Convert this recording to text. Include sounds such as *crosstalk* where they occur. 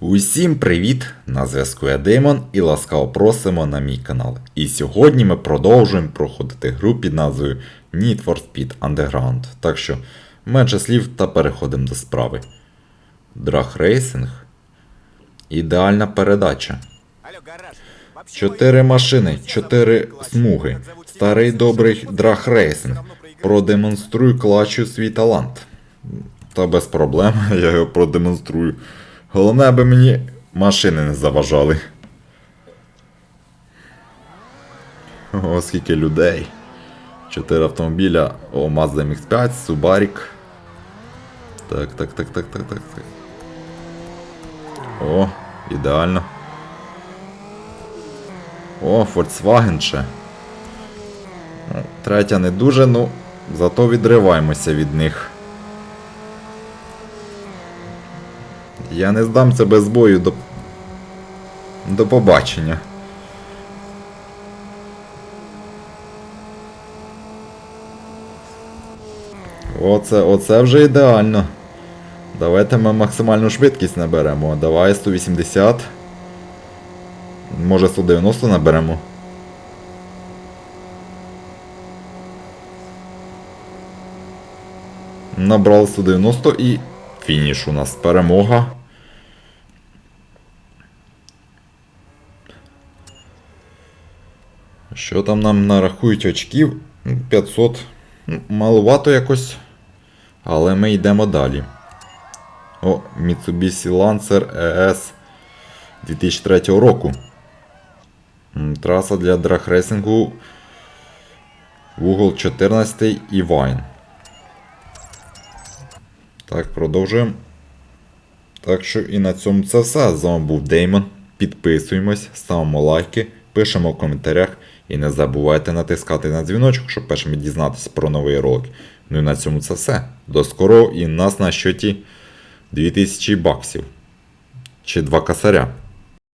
Усім привіт! На зв'язку я Деймон і ласкаво просимо на мій канал. І сьогодні ми продовжуємо проходити гру під назвою Need for Speed Underground. Так що менше слів та переходимо до справи. Драг рейсинг. Ідеальна передача. Чотири машини, чотири смуги. Старий добрий драг рейсинг. Продемонструй клачу свій талант. Та без проблем, *laughs* я його продемонструю. Головне, аби мені машини не заважали. О, скільки людей. Чотири автомобіля. О, Mazda MX5, Subarik. Так, так, так, так, так, так, так. О, ідеально. О, Volkswagen ще. Третя не дуже, ну зато відриваємося від них. Я не здамся без бою до. До побачення. Оце, оце вже ідеально. Давайте ми максимальну швидкість наберемо. Давай 180. Може 190 наберемо. Набрали 190 і фініш у нас перемога. Що там нам нарахують очків? Ну, 500. Ну, Маловато якось. Але ми йдемо далі. О, Mitsubishi Lancer ES 2003 року. Траса для драгрейсингу Вугол 14 і Вайн. Так, продовжуємо. Так що і на цьому це все. З вами був Деймон. Підписуємось, ставимо лайки, пишемо в коментарях і не забувайте натискати на дзвіночок, щоб першими дізнатися про новий ролик. Ну і на цьому це все. До скорого і нас на щоті 2000 баксів. Чи 2 косаря.